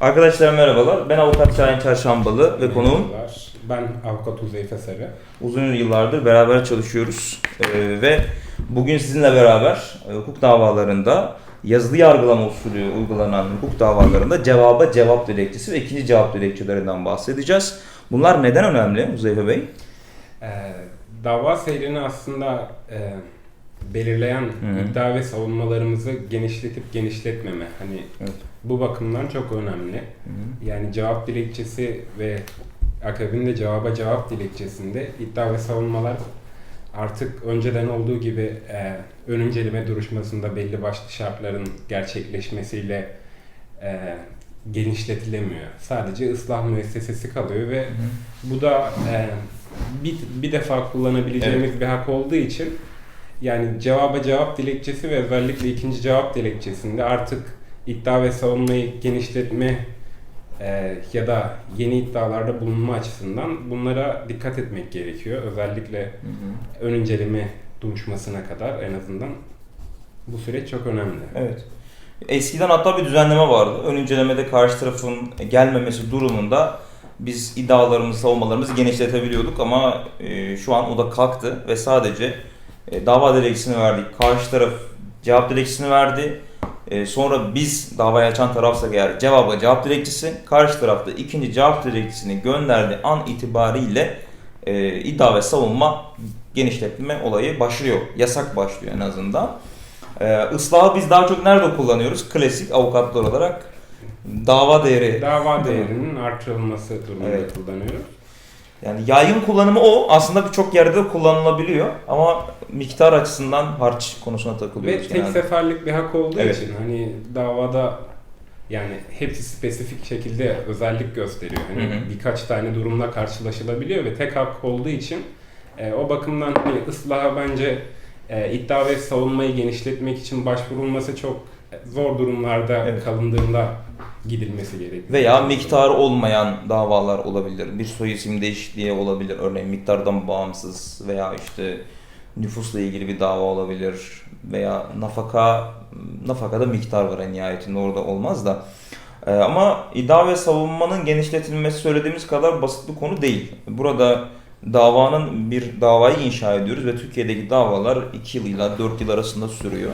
Arkadaşlar merhabalar. Ben avukat Şahin Çarşambalı ve konuğum. Ben avukat Uzeyfe Sarı. uzun yıllardır beraber çalışıyoruz. Ee, ve bugün sizinle beraber e, hukuk davalarında yazılı yargılama usulü uygulanan hukuk davalarında cevaba cevap dilekçesi ve ikinci cevap dilekçelerinden bahsedeceğiz. Bunlar neden önemli Uzeyfe Bey? Ee, dava seyrini aslında e, belirleyen Hı. iddia ve savunmalarımızı genişletip genişletmeme. Hani Evet. Bu bakımdan çok önemli. Yani cevap dilekçesi ve akabinde cevaba cevap dilekçesinde iddia ve savunmalar artık önceden olduğu gibi e, ön inceleme duruşmasında belli başlı şartların gerçekleşmesiyle e, genişletilemiyor. Sadece ıslah müessesesi kalıyor ve bu da e, bir, bir defa kullanabileceğimiz bir hak olduğu için yani cevaba cevap dilekçesi ve özellikle ikinci cevap dilekçesinde artık iddia ve savunmayı genişletme e, ya da yeni iddialarda bulunma açısından bunlara dikkat etmek gerekiyor. Özellikle ön inceleme duruşmasına kadar en azından bu süreç çok önemli. Evet. Eskiden hatta bir düzenleme vardı. Ön incelemede karşı tarafın gelmemesi durumunda biz iddialarımızı, savunmalarımızı genişletebiliyorduk ama e, şu an o da kalktı ve sadece e, dava dilekçesini verdik. Karşı taraf cevap dilekçesini verdi. E, sonra biz davayı açan tarafsak eğer cevaba cevap dilekçesi, karşı tarafta ikinci cevap dilekçesini gönderdiği an itibariyle e, iddia ve savunma genişletme olayı başlıyor. Yasak başlıyor en azından. Ee, ıslahı biz daha çok nerede kullanıyoruz? Klasik avukatlar olarak dava değeri. Dava değerinin artırılması durumunda Evet. kullanıyoruz. Yani yaygın kullanımı o. Aslında birçok yerde de kullanılabiliyor. Ama miktar açısından harç konusuna Ve takılıyoruz tek genelde. seferlik bir hak olduğu Evet. için hani davada yani hepsi spesifik şekilde özellik gösteriyor. Hani Hı hı. birkaç tane durumla karşılaşılabiliyor ve tek hak olduğu için e, o bakımdan hani ıslaha bence e, iddia ve savunmayı genişletmek için başvurulması çok zor durumlarda Evet. kalındığında gidilmesi gerekiyor. Veya miktarı olmayan davalar olabilir. Bir soy isim değişikliği olabilir. Örneğin miktardan bağımsız veya işte nüfusla ilgili bir dava olabilir. Veya nafaka, nafakada miktar var en nihayetinde orada olmaz da. Ee, ama iddia ve savunmanın genişletilmesi söylediğimiz kadar basit bir konu değil. Burada davanın bir davayı inşa ediyoruz ve Türkiye'deki davalar 2 yıl ile 4 yıl arasında sürüyor.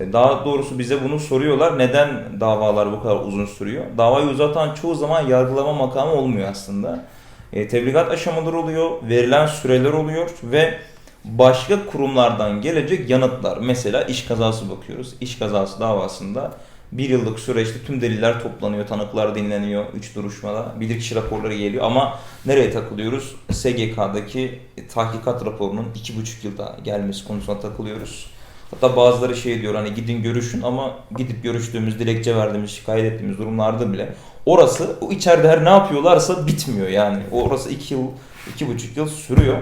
E, Daha doğrusu bize bunu soruyorlar. Neden davalar bu kadar uzun sürüyor? Davayı uzatan çoğu zaman yargılama makamı olmuyor aslında. E, tebligat aşamaları oluyor, verilen süreler oluyor ve başka kurumlardan gelecek yanıtlar. Mesela iş kazası bakıyoruz. İş kazası davasında bir yıllık süreçte tüm deliller toplanıyor, tanıklar dinleniyor, üç duruşmada, bilirkişi raporları geliyor ama nereye takılıyoruz? SGK'daki tahkikat raporunun iki buçuk yılda gelmesi konusuna takılıyoruz. Hatta bazıları şey diyor hani gidin görüşün ama gidip görüştüğümüz, dilekçe verdiğimiz, şikayet ettiğimiz durumlarda bile orası o içeride her ne yapıyorlarsa bitmiyor yani. Orası iki yıl, iki buçuk yıl sürüyor.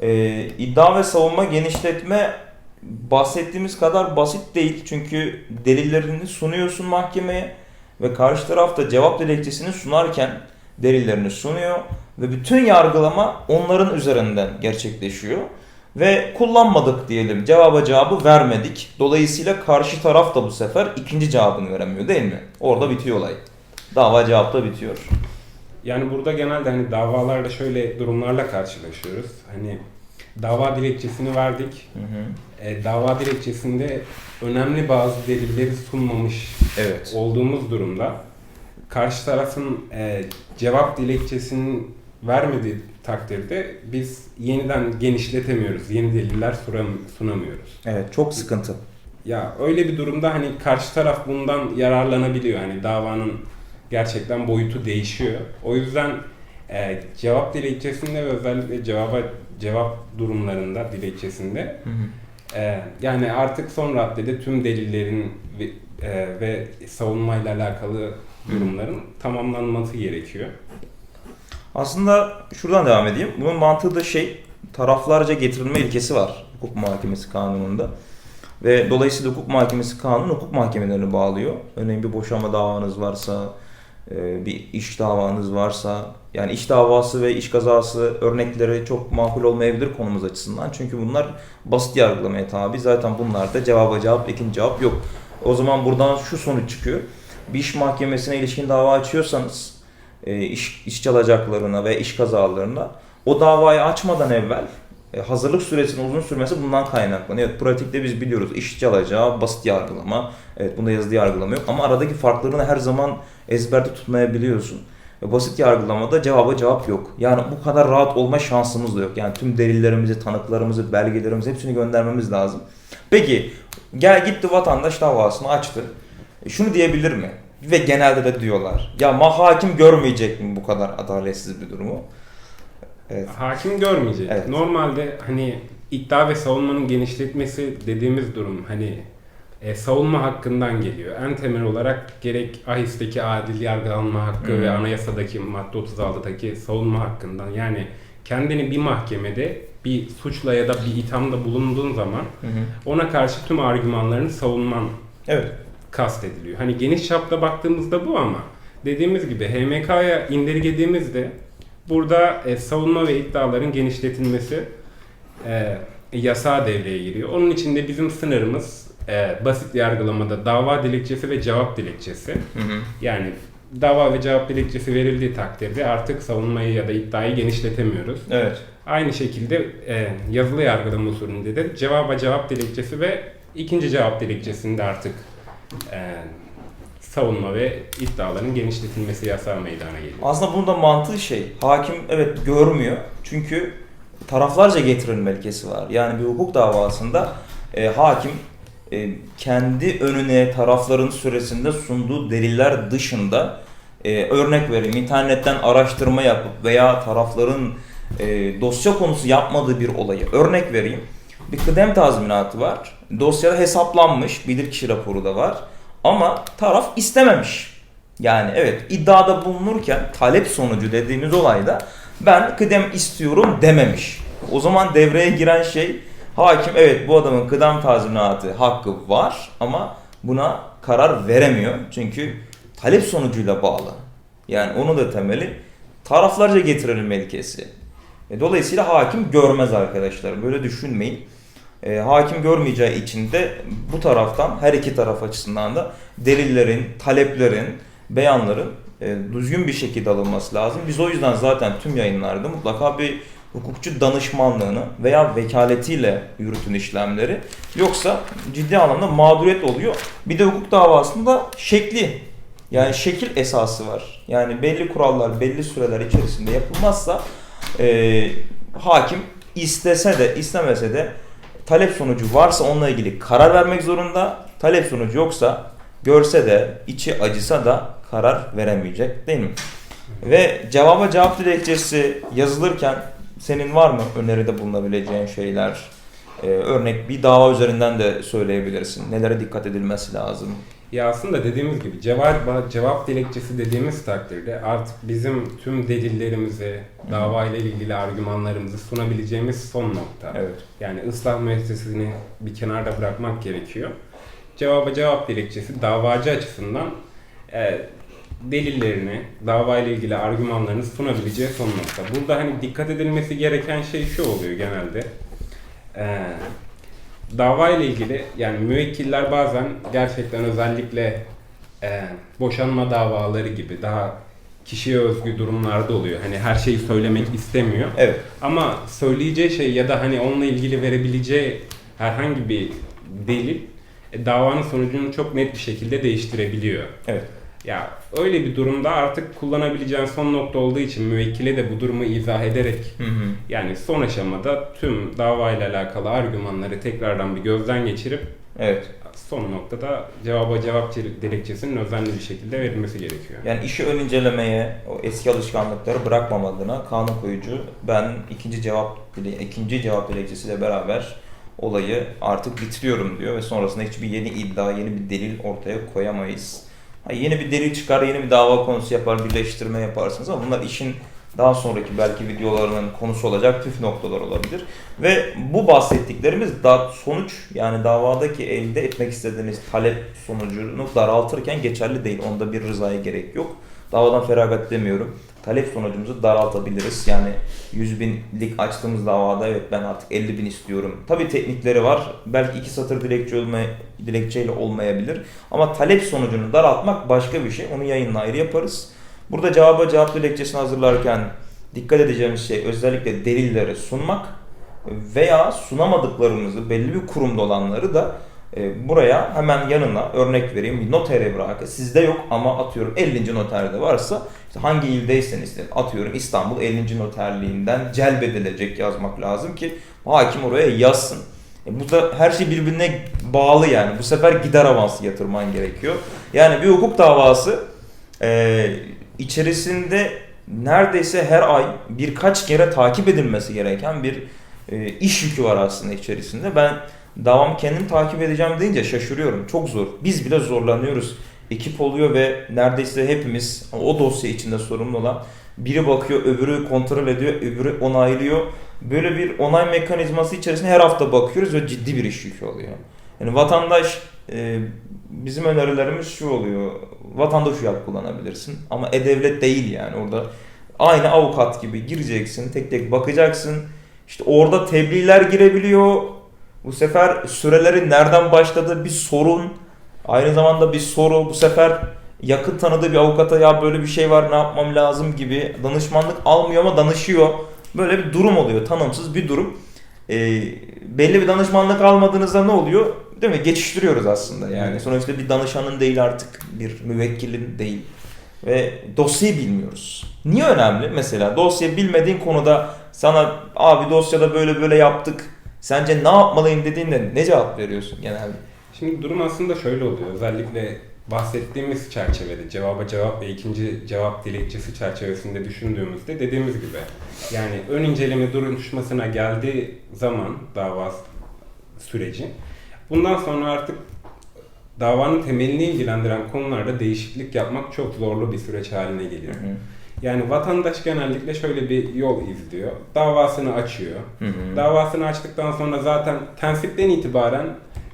Ee, iddia ve savunma genişletme bahsettiğimiz kadar basit değil. Çünkü delillerini sunuyorsun mahkemeye ve karşı taraf da cevap dilekçesini sunarken delillerini sunuyor ve bütün yargılama onların üzerinden gerçekleşiyor. Ve kullanmadık diyelim. Cevaba cevabı vermedik. Dolayısıyla karşı taraf da bu sefer ikinci cevabını veremiyor değil mi? Orada bitiyor olay. Dava cevapta bitiyor. Yani burada genelde hani davalarda şöyle durumlarla karşılaşıyoruz. Hani dava dilekçesini verdik. Hı hı. E, dava dilekçesinde önemli bazı delilleri sunmamış Evet. olduğumuz durumda karşı tarafın e, cevap dilekçesinin vermediği takdirde biz yeniden genişletemiyoruz. Yeni deliller sunamıyoruz. Evet çok sıkıntı. Ya öyle bir durumda hani karşı taraf bundan yararlanabiliyor. Hani davanın gerçekten boyutu değişiyor. O yüzden e, cevap dilekçesinde ve özellikle cevaba cevap durumlarında dilekçesinde Hı hı. ee, yani artık son raddede tüm delillerin ve, e, ve savunmayla alakalı durumların tamamlanması gerekiyor. Aslında şuradan devam edeyim. Bunun mantığı da şey taraflarca getirilme ilkesi var hukuk muhakemesi kanununda. Ve dolayısıyla hukuk muhakemesi kanunu hukuk mahkemelerini bağlıyor. Örneğin bir boşanma davanız varsa, e, bir iş davanız varsa, yani iş davası ve iş kazası örnekleri çok makul olmayabilir konumuz açısından. Çünkü bunlar basit yargılamaya tabi. Zaten bunlarda cevaba cevap, ikinci cevap yok. O zaman buradan şu sonuç çıkıyor. bir iş mahkemesine ilişkin dava açıyorsanız e, iş, iş çalacaklarına ve iş kazalarına o davayı açmadan evvel e, hazırlık süresinin uzun sürmesi bundan kaynaklanıyor. Evet, pratikte biz biliyoruz iş çalacağı basit yargılama. Evet bunda yazılı yargılama yok ama aradaki farklarını her zaman ezberde tutmayabiliyorsun. Ve basit yargılamada cevaba cevap yok. Yani bu kadar rahat olma şansımız da yok. Yani tüm delillerimizi, tanıklarımızı, belgelerimizi hepsini göndermemiz lazım. Peki gel gitti vatandaş davasını açtı. E, Şunu diyebilir mi? Ve genelde de diyorlar. Ya ma hakim görmeyecek mi bu kadar adaletsiz bir durumu? Evet. Hakim görmeyecek. Evet. Normalde hani iddia ve savunmanın genişletmesi dediğimiz durum hani e, savunma hakkından geliyor. En temel olarak gerek AHİS'teki adil yargılanma hakkı Hı. ve anayasadaki madde 36'daki savunma hakkından yani kendini bir mahkemede bir suçla ya da bir ithamda bulunduğun zaman hı. ona karşı tüm argümanlarını savunman Evet. Kastediliyor. Hani geniş çapta baktığımızda bu ama dediğimiz gibi HMK'ya indirgediğimizde burada e, savunma ve iddiaların genişletilmesi e, yasağa devreye giriyor. Onun için de bizim sınırımız e, basit yargılamada dava dilekçesi ve cevap dilekçesi. Hı hı. Yani dava ve cevap dilekçesi verildiği takdirde artık savunmayı ya da iddiayı genişletemiyoruz. Evet. Aynı şekilde e, yazılı yargılama usulünde de cevaba cevap dilekçesi ve ikinci cevap dilekçesinde artık e, savunma ve iddiaların genişletilmesi yasağı meydana geliyor. Aslında bunun da mantığı şey. Hakim evet görmüyor. Çünkü taraflarca getirilme ilkesi var. Yani bir hukuk davasında e, hakim e, kendi önüne tarafların süresinde sunduğu deliller dışında e, örnek vereyim internetten araştırma yapıp veya tarafların e, dosya konusu yapmadığı bir olayı örnek vereyim. Bir kıdem tazminatı var. Dosyada hesaplanmış. Bilirkişi raporu da var. Ama taraf istememiş. Yani evet iddiada bulunurken talep sonucu dediğimiz olayda ben kıdem istiyorum dememiş. O zaman devreye giren şey hakim evet bu adamın kıdem tazminatı hakkı var ama buna karar veremiyor. Çünkü talep sonucuyla bağlı. Yani onun da temeli taraflarca getirilme ilkesi. E, dolayısıyla hakim görmez arkadaşlar. Böyle düşünmeyin. E, hakim görmeyeceği için de bu taraftan her iki taraf açısından da delillerin, taleplerin, beyanların e, düzgün bir şekilde alınması lazım. Biz o yüzden zaten tüm yayınlarda mutlaka bir hukukçu danışmanlığını veya vekaletiyle yürütün işlemleri. Yoksa ciddi anlamda mağduriyet oluyor. Bir de hukuk davasında şekli yani şekil esası var. Yani belli kurallar, belli süreler içerisinde yapılmazsa e, hakim istese de istemese de talep sonucu varsa onunla ilgili karar vermek zorunda. Talep sonucu yoksa görse de içi acısa da karar veremeyecek değil mi? Ve cevaba cevap dilekçesi yazılırken senin var mı öneride bulunabileceğin şeyler? Ee, örnek bir dava üzerinden de söyleyebilirsin. Nelere dikkat edilmesi lazım? Ya aslında dediğimiz gibi cevap, cevap dilekçesi dediğimiz takdirde artık bizim tüm delillerimizi, dava ile ilgili argümanlarımızı sunabileceğimiz son nokta. Evet. Yani ıslah müessesesini bir kenarda bırakmak gerekiyor. Cevaba cevap dilekçesi davacı açısından e, delillerini, dava ile ilgili argümanlarını sunabileceği son nokta. Burada hani dikkat edilmesi gereken şey şu oluyor genelde. E, dava ile ilgili yani müvekkiller bazen gerçekten özellikle e, boşanma davaları gibi daha kişiye özgü durumlarda oluyor. Hani her şeyi söylemek istemiyor. Evet. Ama söyleyeceği şey ya da hani onunla ilgili verebileceği herhangi bir delil e, davanın sonucunu çok net bir şekilde değiştirebiliyor. Evet. Ya öyle bir durumda artık kullanabileceğin son nokta olduğu için müvekkile de bu durumu izah ederek Hı hı. yani son aşamada tüm davayla alakalı argümanları tekrardan bir gözden geçirip Evet. son noktada cevaba cevap dilekçesinin özenli bir şekilde verilmesi gerekiyor. Yani işi ön incelemeye, o eski alışkanlıkları bırakmamadığına kanun koyucu ben ikinci cevap ikinci cevap dilekçesiyle beraber olayı artık bitiriyorum diyor ve sonrasında hiçbir yeni iddia, yeni bir delil ortaya koyamayız. Yeni bir delil çıkar, yeni bir dava konusu yapar, birleştirme yaparsınız ama bunlar işin daha sonraki belki videolarının konusu olacak püf noktalar olabilir. Ve bu bahsettiklerimiz da sonuç yani davadaki elde etmek istediğiniz talep sonucunu daraltırken geçerli değil. Onda bir rızaya gerek yok. Davadan feragat demiyorum. Talep sonucumuzu daraltabiliriz. Yani 100 binlik açtığımız davada evet ben artık 50 bin istiyorum. Tabii teknikleri var. Belki iki satır dilekçe olma, dilekçeyle olmayabilir. Ama talep sonucunu daraltmak başka bir şey. Onu yayınla ayrı yaparız. Burada cevaba cevap dilekçesini hazırlarken dikkat edeceğimiz şey özellikle delilleri sunmak veya sunamadıklarımızı belli bir kurumda olanları da buraya hemen yanına örnek vereyim bir notere bırakın. Sizde yok ama atıyorum 50. noterde varsa işte hangi ildeyseniz de atıyorum İstanbul 50. noterliğinden celbedilecek yazmak lazım ki hakim oraya yazsın. E, bu da her şey birbirine bağlı yani. Bu sefer gider avansı yatırman gerekiyor. Yani bir hukuk davası e, içerisinde neredeyse her ay birkaç kere takip edilmesi gereken bir e, iş yükü var aslında içerisinde. Ben davamı kendim takip edeceğim deyince şaşırıyorum. Çok zor. Biz bile zorlanıyoruz. Ekip oluyor ve neredeyse hepimiz o dosya içinde sorumlu olan biri bakıyor, öbürü kontrol ediyor, öbürü onaylıyor. Böyle bir onay mekanizması içerisinde her hafta bakıyoruz ve ciddi bir iş yükü oluyor. Yani vatandaş e, bizim önerilerimiz şu oluyor. Vatandaş uyak kullanabilirsin ama e-devlet değil yani orada aynı avukat gibi gireceksin, tek tek bakacaksın. İşte orada tebliğler girebiliyor. Bu sefer sürelerin nereden başladığı bir sorun. Aynı zamanda bir soru. Bu sefer yakın tanıdığı bir avukata ya böyle bir şey var ne yapmam lazım gibi danışmanlık almıyor ama danışıyor. Böyle bir durum oluyor. Tanımsız bir durum. Ee, belli bir danışmanlık almadığınızda ne oluyor? Değil mi? Geçiştiriyoruz aslında yani. Sonuçta bir danışanın değil artık bir müvekkilin değil. Ve dosyayı bilmiyoruz. Niye önemli? Mesela dosya bilmediğin konuda sana abi dosyada böyle böyle yaptık. Sence ne yapmalıyım dediğinde ne cevap veriyorsun genelde? Şimdi durum aslında şöyle oluyor. Özellikle bahsettiğimiz çerçevede cevaba cevap ve ikinci cevap dilekçesi çerçevesinde düşündüğümüzde dediğimiz gibi yani ön inceleme duruşmasına geldiği zaman dava süreci bundan sonra artık davanın temelini ilgilendiren konularda değişiklik yapmak çok zorlu bir süreç haline geliyor. Yani vatandaş genellikle şöyle bir yol izliyor. Davasını açıyor. Hı hı. Davasını açtıktan sonra zaten tensipten itibaren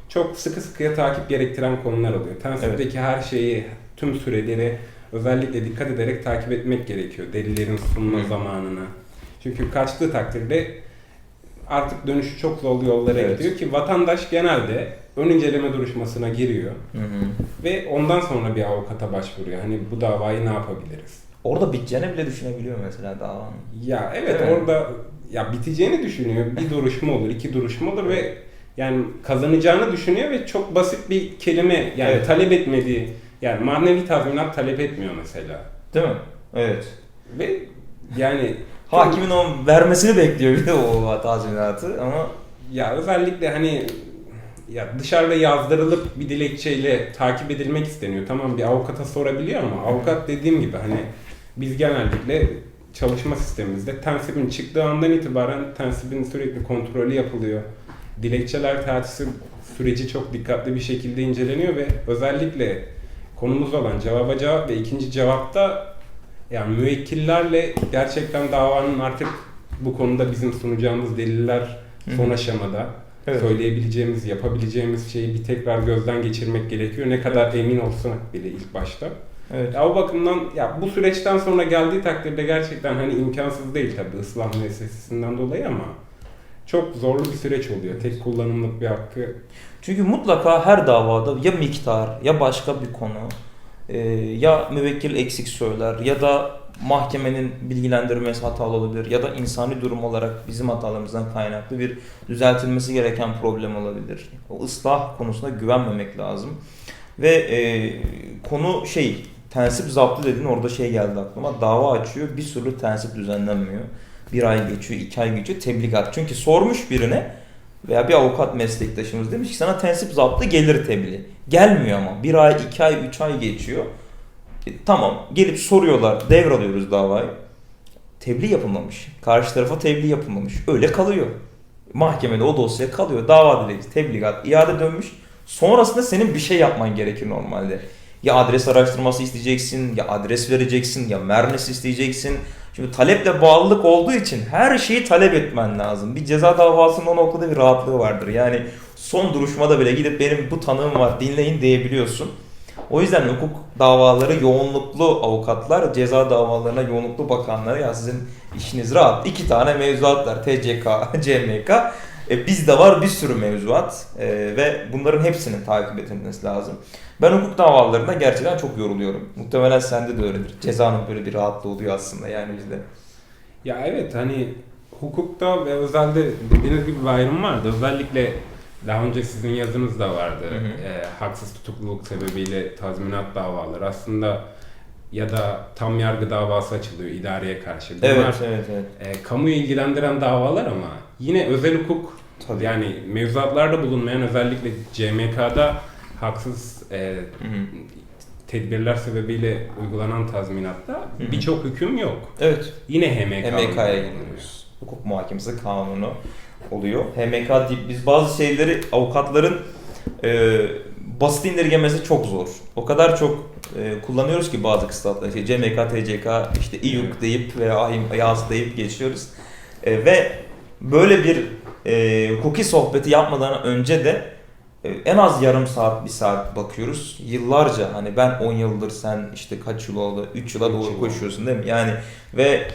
çok sıkı sıkıya takip gerektiren konular oluyor. Tensipteki her şeyi, tüm süreleri özellikle dikkat ederek takip etmek gerekiyor. Delillerin sunma Hı. zamanını. Çünkü kaçtığı takdirde artık dönüşü çok zorlu yollara Evet. gidiyor ki vatandaş genelde ön inceleme duruşmasına giriyor Hı hı. ve ondan sonra bir avukata başvuruyor. Hani bu davayı ne yapabiliriz? Orada biteceğini bile düşünebiliyor mesela davanın. Ya evet Değil mi? orada ya biteceğini düşünüyor. Bir duruşma olur, iki duruşma olur ve yani kazanacağını düşünüyor ve çok basit bir kelime yani Evet. talep etmediği yani manevi tazminat talep etmiyor mesela. Değil mi? Evet. Ve yani Hakimin o vermesini bekliyor bir de o tazminatı ama ya özellikle hani ya dışarıda yazdırılıp bir dilekçeyle takip edilmek isteniyor. Tamam bir avukata sorabiliyor ama avukat dediğim gibi hani biz genellikle çalışma sistemimizde tensibin çıktığı andan itibaren tensibin sürekli kontrolü yapılıyor. Dilekçeler tertisi süreci çok dikkatli bir şekilde inceleniyor ve özellikle konumuz olan cevaba cevap ve ikinci cevapta yani müvekkillerle gerçekten davanın artık bu konuda bizim sunacağımız deliller son aşamada Evet. söyleyebileceğimiz, yapabileceğimiz şeyi bir tekrar gözden geçirmek gerekiyor. Ne kadar emin olsak bile ilk başta. Evet. O bakımdan ya bu süreçten sonra geldiği takdirde gerçekten hani imkansız değil tabii ıslah müessesesinden dolayı ama çok zorlu bir süreç oluyor. Tek kullanımlık bir hakkı. Çünkü mutlaka her davada ya miktar ya başka bir konu e, ya müvekkil eksik söyler ya da mahkemenin bilgilendirmesi hatalı olabilir ya da insani durum olarak bizim hatalarımızdan kaynaklı bir düzeltilmesi gereken problem olabilir. O ıslah konusunda güvenmemek lazım. Ve e, konu şey tensip zaptı dediğin orada şey geldi aklıma. Dava açıyor bir sürü tensip düzenlenmiyor. Bir ay geçiyor, iki ay geçiyor tebligat. Çünkü sormuş birine veya bir avukat meslektaşımız demiş ki sana tensip zaptı gelir tebliğ. Gelmiyor ama. Bir ay, iki ay, üç ay geçiyor. E, tamam gelip soruyorlar devralıyoruz davayı. Tebliğ yapılmamış. Karşı tarafa tebliğ yapılmamış. Öyle kalıyor. Mahkemede o dosya kalıyor. Dava dilekçesi, tebligat, iade dönmüş. Sonrasında senin bir şey yapman gerekir normalde. Ya adres araştırması isteyeceksin, ya adres vereceksin, ya mernes isteyeceksin. Şimdi taleple bağlılık olduğu için her şeyi talep etmen lazım. Bir ceza davasının o noktada bir rahatlığı vardır. Yani son duruşmada bile gidip benim bu tanığım var dinleyin diyebiliyorsun. O yüzden hukuk davaları yoğunluklu avukatlar, ceza davalarına yoğunluklu bakanlar ya sizin işiniz rahat. İki tane mevzuat var. TCK, CMK. E, bizde var bir sürü mevzuat E, ve bunların hepsinin takip edilmesi lazım. Ben hukuk davalarında gerçekten çok yoruluyorum. Muhtemelen sende de öyledir. Cezanın böyle bir rahatlığı oluyor aslında yani bizde. Ya evet hani hukukta ve özelde dediğiniz gibi bir ayrım vardı. Özellikle daha önce sizin yazınız da vardı. Hı hı. Ee, haksız tutukluluk sebebiyle tazminat davaları aslında ya da tam yargı davası açılıyor idareye karşı. Bunlar Evet, evet, evet. e, kamuyu ilgilendiren davalar ama yine özel hukuk Tabii. yani mevzuatlarda bulunmayan özellikle CMK'da haksız e, Hı hı. tedbirler sebebiyle uygulanan tazminatta birçok hüküm yok. Evet. Yine HMK. HMK'ya giriyoruz. Hukuk muhakemesi kanunu oluyor. HMK deyip biz bazı şeyleri avukatların e, basit indirgemesi çok zor. O kadar çok e, kullanıyoruz ki bazı kısaltmaları. İşte CMK, TCK, işte İYUK deyip veya AHİM, YAS deyip geçiyoruz. E, ve böyle bir e, hukuki sohbeti yapmadan önce de e, en az yarım saat, bir saat bakıyoruz. Yıllarca hani ben 10 yıldır sen işte kaç yıl oldu? 3 yıla doğru koşuyorsun değil mi? Yani ve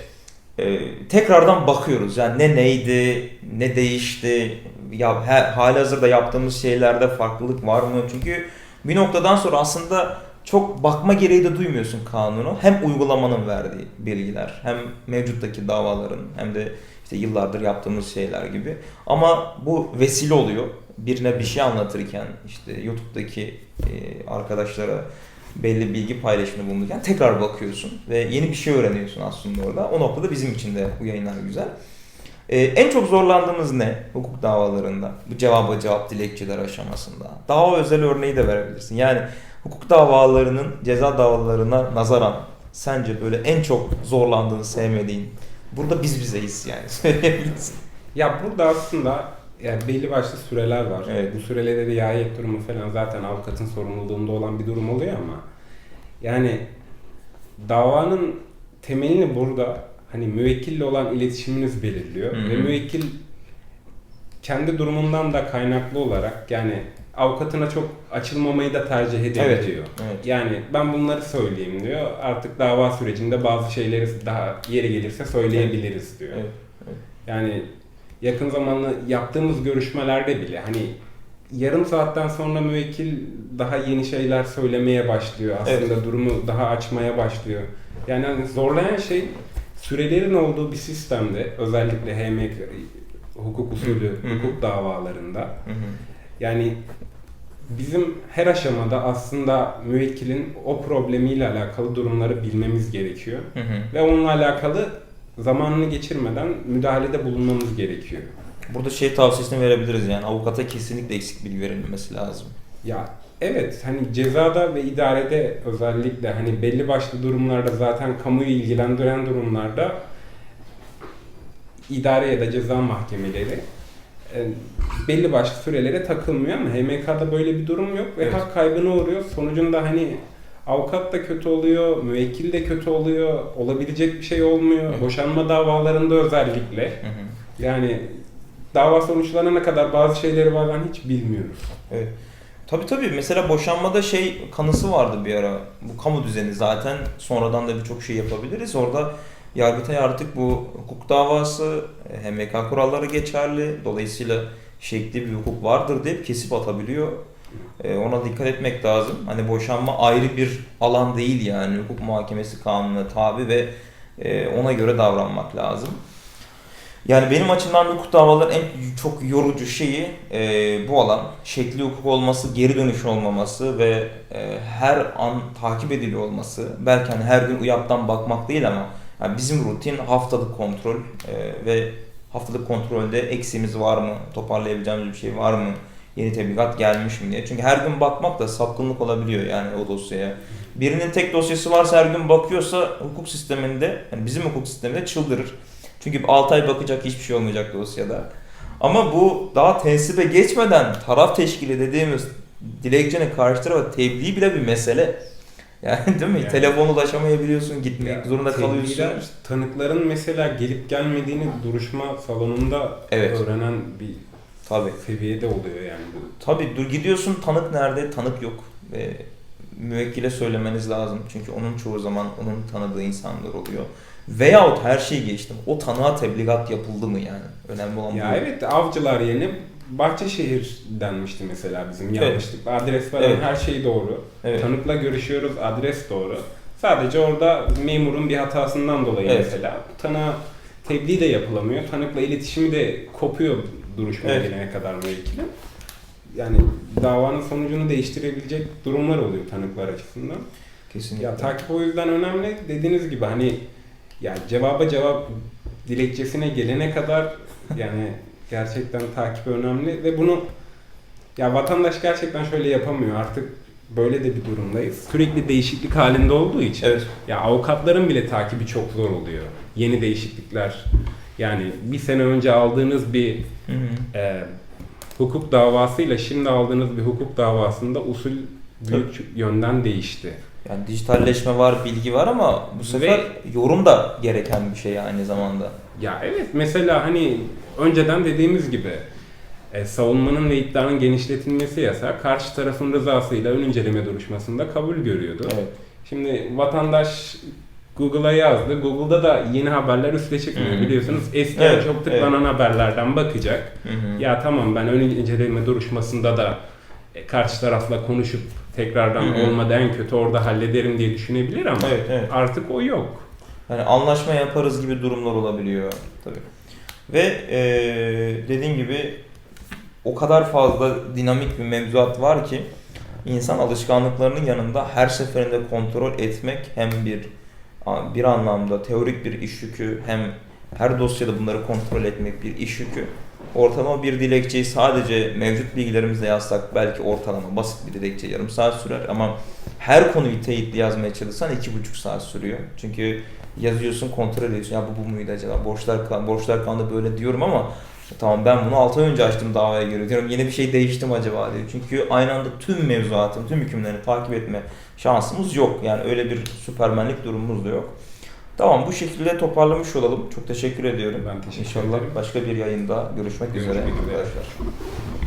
e, tekrardan bakıyoruz. Yani ne neydi, ne değişti, ya hali hazırda yaptığımız şeylerde farklılık var mı? Çünkü bir noktadan sonra aslında çok bakma gereği de duymuyorsun kanunu. Hem uygulamanın verdiği bilgiler, hem mevcuttaki davaların, hem de işte yıllardır yaptığımız şeyler gibi. Ama bu vesile oluyor. Birine bir şey anlatırken işte YouTube'daki e, arkadaşlara belli bilgi paylaşımında bulunurken tekrar bakıyorsun ve yeni bir şey öğreniyorsun aslında orada. O noktada bizim için de bu yayınlar güzel. Ee, en çok zorlandığımız ne hukuk davalarında? Bu cevaba cevap dilekçeler aşamasında. Dava özel örneği de verebilirsin. Yani hukuk davalarının ceza davalarına nazaran sence böyle en çok zorlandığını, sevmediğin burada biz bizeyiz yani. Ya burada aslında yani belli başlı süreler var. Evet. Bu sürelere riayet durumu falan zaten avukatın sorumluluğunda olan bir durum oluyor ama yani davanın temelini burada hani müvekkille olan iletişiminiz belirliyor Hı hı. ve müvekkil kendi durumundan da kaynaklı olarak yani avukatına çok açılmamayı da tercih edebiliyor. Evet. Yani ben bunları söyleyeyim diyor. Artık dava sürecinde bazı şeyleri daha yeri gelirse söyleyebiliriz diyor. Evet, evet. Yani yakın zamanlı yaptığımız görüşmelerde bile hani yarım saatten sonra müvekkil daha yeni şeyler söylemeye başlıyor. Aslında durumu daha açmaya başlıyor. Yani hani zorlayan şey sürelerin olduğu bir sistemde özellikle HMK hukuk usulü hukuk davalarında yani bizim her aşamada aslında müvekkilin o problemiyle alakalı durumları bilmemiz gerekiyor. Hı hı. Ve onunla alakalı zamanını geçirmeden müdahalede bulunmamız gerekiyor. Burada şey tavsiyesini verebiliriz yani avukata kesinlikle eksik bilgi verilmesi lazım. Ya evet hani cezada ve idarede özellikle hani belli başlı durumlarda zaten kamuyu ilgilendiren durumlarda idare ya da ceza mahkemeleri belli başlı sürelere takılmıyor ama HMK'da böyle bir durum yok ve Evet. hak kaybına uğruyor. Sonucunda hani avukat da kötü oluyor, müvekkil de kötü oluyor, olabilecek bir şey olmuyor. Hı. Boşanma davalarında özellikle Hı hı. yani dava sonuçlanana kadar bazı şeyleri bazen hiç bilmiyoruz. Evet. Tabii tabii. Mesela boşanmada şey kanısı vardı bir ara. Bu kamu düzeni zaten. Sonradan da birçok şey yapabiliriz. Orada Yargıtay artık bu hukuk davası, e, HMK kuralları geçerli. Dolayısıyla şekli bir hukuk vardır deyip kesip atabiliyor. E, ona dikkat etmek lazım. Hani boşanma ayrı bir alan değil yani. Hukuk muhakemesi kanununa tabi ve e, ona göre davranmak lazım. Yani benim açımdan hukuk davaların en çok yorucu şeyi e, bu alan. Şekli hukuk olması, geri dönüş olmaması ve e, her an takip ediliyor olması. Belki hani her gün UYAP'tan bakmak değil ama yani bizim rutin haftalık kontrol e, ve haftalık kontrolde eksiğimiz var mı, toparlayabileceğimiz bir şey var mı, yeni tebligat gelmiş mi diye. Çünkü her gün bakmak da sapkınlık olabiliyor yani o dosyaya. Birinin tek dosyası varsa her gün bakıyorsa hukuk sisteminde, yani bizim hukuk sisteminde çıldırır. Çünkü 6 ay bakacak hiçbir şey olmayacak dosyada. Ama bu daha tensibe geçmeden taraf teşkili dediğimiz dilekçenin karşı tarafa tebliğ bile bir mesele. Yani değil mi? Yani. Telefon ulaşamayabiliyorsun, gitmek zorunda kalıyorsun. tanıkların mesela gelip gelmediğini duruşma salonunda Evet. öğrenen bir Tabii. seviyede oluyor yani bu. Tabii dur gidiyorsun tanık nerede? Tanık yok. Ve müvekkile söylemeniz lazım. Çünkü onun çoğu zaman onun tanıdığı insanlar oluyor. Veyahut her şeyi geçtim. O tanığa tebligat yapıldı mı yani? Önemli olan Ya bu. evet avcılar yerine Bahçeşehir denmişti mesela bizim yanlışlıkla. Adres falan Evet. her şey doğru. Evet. Tanıkla görüşüyoruz adres doğru. Sadece orada memurun bir hatasından dolayı Evet. mesela tanığa tebliğ de yapılamıyor. Tanıkla iletişimi de kopuyor duruşmaya Evet. gelene kadar müvekkilin. Yani davanın sonucunu değiştirebilecek durumlar oluyor tanıklar açısından. Kesinlikle. Ya takip o yüzden önemli. Dediğiniz gibi hani ya cevaba cevap dilekçesine gelene kadar yani gerçekten takip önemli ve bunu ya vatandaş gerçekten şöyle yapamıyor artık böyle de bir durumdayız. Sürekli değişiklik halinde olduğu için Evet. ya avukatların bile takibi çok zor oluyor. Yeni değişiklikler yani bir sene önce aldığınız bir Hı hı. e, hukuk davasıyla şimdi aldığınız bir hukuk davasında usul büyük yönden değişti. Yani dijitalleşme var, bilgi var ama bu sefer yorum da gereken bir şey aynı zamanda. Ya evet mesela hani önceden dediğimiz gibi e, savunmanın ve iddianın genişletilmesi yasak. Karşı tarafın rızasıyla ön inceleme duruşmasında kabul görüyordu. Evet. Şimdi vatandaş Google'a yazdı. Google'da da yeni haberler üste çıkmıyor Hı hı. biliyorsunuz. Eski Evet, çok tıklanan haberlerden bakacak. Hı hı. Ya tamam ben ön inceleme duruşmasında da e, karşı tarafla konuşup tekrardan Hı hı. olmadı en kötü orada hallederim diye düşünebilir ama Evet, evet. artık o yok. Hani anlaşma yaparız gibi durumlar olabiliyor tabii. Ve eee dediğim gibi o kadar fazla dinamik bir mevzuat var ki insan alışkanlıklarının yanında her seferinde kontrol etmek hem bir bir anlamda teorik bir iş yükü hem her dosyada bunları kontrol etmek bir iş yükü. Ortalama bir dilekçeyi sadece mevcut bilgilerimizle yazsak belki ortalama basit bir dilekçe yarım saat sürer ama her konuyu teyitli yazmaya çalışsan iki buçuk saat sürüyor. Çünkü yazıyorsun kontrol ediyorsun ya bu bu muydu acaba borçlar kan- borçlar kanunda böyle diyorum ama tamam ben bunu 6 ay önce açtım davaya göre diyorum yeni bir şey değişti mi acaba diye. Çünkü aynı anda tüm mevzuatın tüm hükümlerini takip etme şansımız yok. Yani öyle bir süpermenlik durumumuz da yok. Tamam bu şekilde toparlamış olalım. Çok teşekkür ediyorum. Ben teşekkür İnşallah ederim. başka bir yayında görüşmek, Görüşmek üzere üzere. arkadaşlar.